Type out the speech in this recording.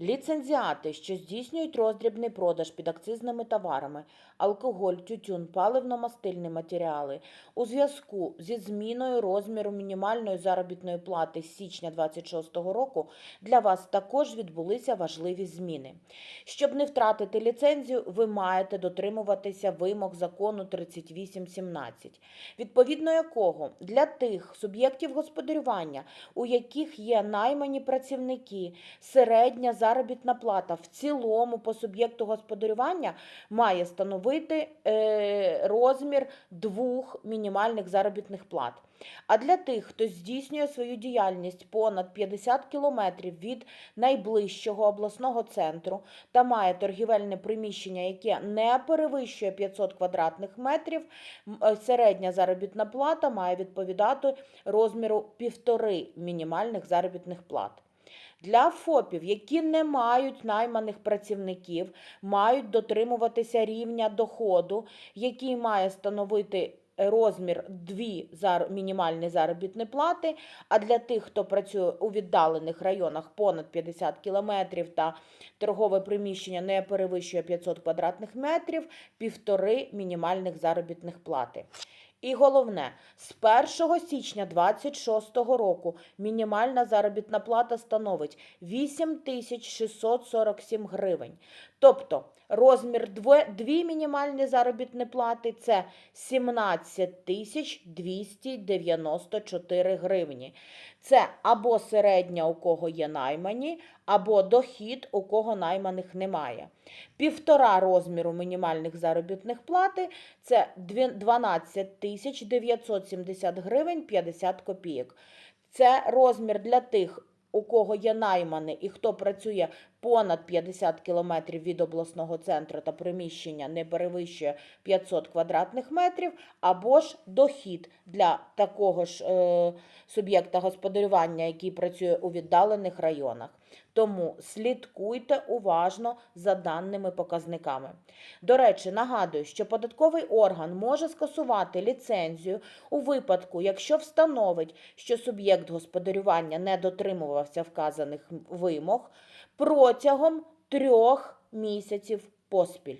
Ліцензіати, що здійснюють роздрібний продаж під акцизними товарами, алкоголь, тютюн, паливно-мастильні матеріали у зв'язку зі зміною розміру мінімальної заробітної плати з січня 2026 року для вас також відбулися важливі зміни. Щоб не втратити ліцензію, ви маєте дотримуватися вимог закону 3817, відповідно якого для тих суб'єктів господарювання, у яких є наймані працівники, середня заробітна плата в цілому по суб'єкту господарювання має становити е, розмір двох мінімальних заробітних плат. А для тих, хто здійснює свою діяльність понад 50 кілометрів від найближчого обласного центру та має торгівельне приміщення, яке не перевищує 500 квадратних метрів, е, середня заробітна плата має відповідати розміру півтори мінімальних заробітних плат. Для ФОПів, які не мають найманих працівників, мають дотримуватися рівня доходу, який має становити розмір 2 зар... мінімальні заробітні плати, а для тих, хто працює у віддалених районах понад 50 кілометрів та торгове приміщення не перевищує 500 квадратних метрів, півтори мінімальних заробітних плати. І головне, з 1 січня 2026 року мінімальна заробітна плата становить 8647 гривень. Тобто розмір дві мінімальні заробітні плати це 17 тисяч 294 гривні. Це або середня, у кого є наймані, або дохід, у кого найманих немає. Півтора розміру мінімальних заробітних плати це 12 тисяч 970 гривень 50 копійок. Це розмір для тих, у кого є найманий і хто працює понад 50 кілометрів від обласного центру та приміщення не перевищує 500 квадратних метрів, або ж дохід для такого ж е, суб'єкта господарювання, який працює у віддалених районах. Тому слідкуйте уважно за даними показниками. До речі, нагадую, що податковий орган може скасувати ліцензію у випадку, якщо встановить, що суб'єкт господарювання не дотримувався вказаних вимог протягом трьох місяців поспіль.